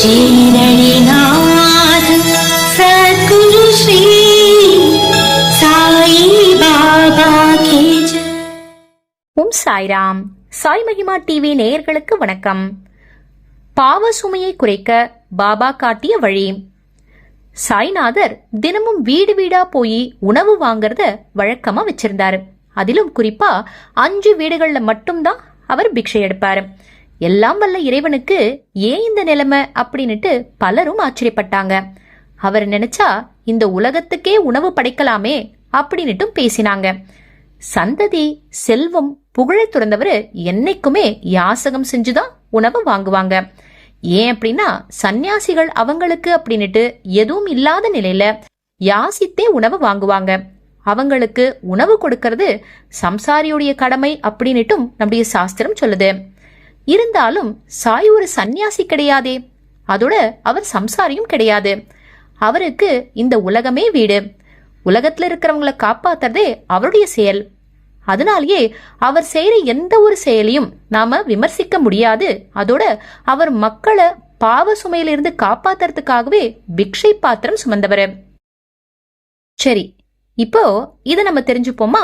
ஷீரடிநாத சத்குரு ஸ்ரீ சாய் பாபா சாய்ராம். சாய் மகிமா டிவி நேயர்களுக்கு வணக்கம். பாவ சுமையை குறைக்க பாபா காட்டிய வழி. சாய்நாதர் தினமும் வீடு வீடா போய் உணவு வாங்கறத வழக்கமா வச்சிருந்தாரு. அதிலும் குறிப்பா அஞ்சு வீடுகள்ல மட்டும்தான் அவர் பிக்ஷை எடுப்பாரு. எல்லாம் வல்ல இறைவனுக்கு ஏன் இந்த நிலைமை அப்படின்னுட்டு பலரும் ஆச்சரியப்பட்டாங்க. அவர் நினைச்சா இந்த உலகத்துக்கே உணவு படைக்கலாமே அப்படின்னுட்டும் பேசினாங்க. சந்ததி செல்வம் புகழை துறந்தவர் என்னைக்குமே யாசகம் செஞ்சுதான் உணவு வாங்குவாங்க. ஏன் அப்படின்னா சந்நியாசிகள் அவங்களுக்கு அப்படின்னுட்டு எதுவும் இல்லாத நிலையில யாசித்தே உணவு வாங்குவாங்க. அவங்களுக்கு உணவு கொடுக்கறது சம்சாரியுடைய கடமை அப்படின்னுட்டும் நம்முடைய சாஸ்திரம் சொல்லுது. இருந்தாலும் சாய் ஒரு சந்நியாசி கிடையாதே. அதோட அவர் சம்சாரியும் கிடையாது. அவருக்கு இந்த உலகமே வீடு. உலகத்துல இருக்கிறவங்கள காப்பாத்துறதே அவருடைய செயல். அதனாலேயே அவர் செய்யற எந்த ஒரு செயலையும் நாம விமர்சிக்க முடியாது. அதோட அவர் மக்களை பாவ சுமையிலிருந்து காப்பாத்துறதுக்காகவே பிக்ஷை பாத்திரம் சுமந்தவர். சரி இப்போ இதை நம்ம தெரிஞ்சுப்போமா?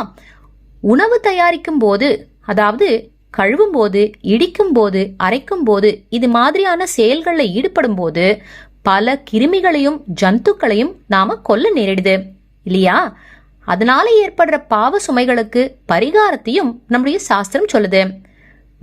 உணவு தயாரிக்கும் போது அதாவது கழுவும் போது இடிக்கும் போது அரைக்கும் போது இது மாதிரியான செயல்களில் ஈடுபடும் போது பல கிருமிகளையும் ஜந்துக்களையும் நாம கொல்ல நேரிடுது. இல்லையா? அதனால ஏற்படுற பாவ சுமைகளுக்கு பரிகாரத்தையும் நம்முடைய சாஸ்திரம் சொல்லுது.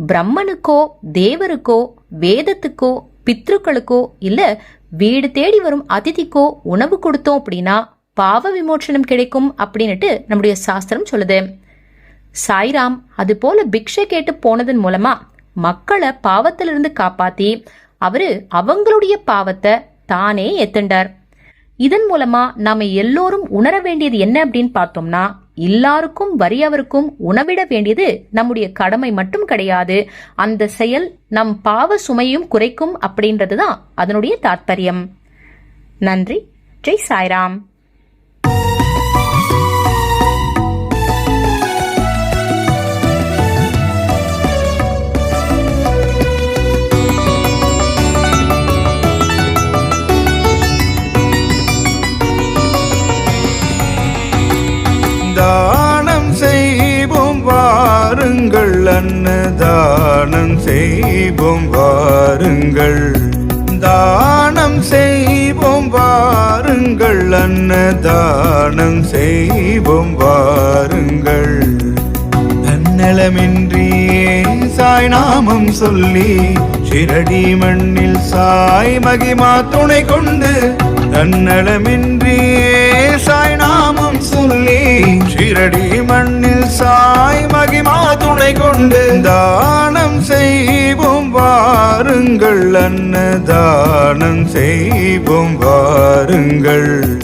பிரம்மனுக்கோ தேவருக்கோ வேதத்துக்கோ பித்ருக்களுக்கோ இல்ல வீடு தேடி வரும் அதிதிக்கோ உணவு கொடுத்தோம் அப்படின்னா பாவ விமோச்சனம் கிடைக்கும் அப்படின்னுட்டு நம்முடைய சாஸ்திரம் சொல்லுது. சாய்ராம் அது போல பிக்ஷை கேட்டு போனதன் மூலமா மக்களை பாவத்திலிருந்து காப்பாத்தி அவரு அவங்களுடைய பாவத்தை தானே எத்துண்டார் இதன் மூலமா நாம எல்லோரும் உணர வேண்டியது என்ன அப்படின்னு பார்த்தோம்னா எல்லாருக்கும் வறியவருக்கும் உணவிட வேண்டியது நம்முடைய கடமை மட்டும் கிடையாது. அந்த செயல் நம் பாவ சுமையும் குறைக்கும் அப்படின்றதுதான் அதனுடைய தாற்பயம். நன்றி. ஜெய் சாய்ராம். அன்னதானம் செய்வோம் வாருங்கள். தானம் செய்வோம் வாருங்கள். அன்னதானம் செய்வோம் வாருங்கள். தன்னலமின்றியே சாய் நாமம் சொல்லி ஷிரடி மண்ணில் சாய் மகிமா துணை கொண்டு தன்னலமின்றியே சாய் நாமம் சொல்லி ஷிரடி மண்ணில் சாய் மகிமா கொண்டு தானம் செய்வோம். வாருங்கள் அன்னதானம் செய்வோம். வாருங்கள்.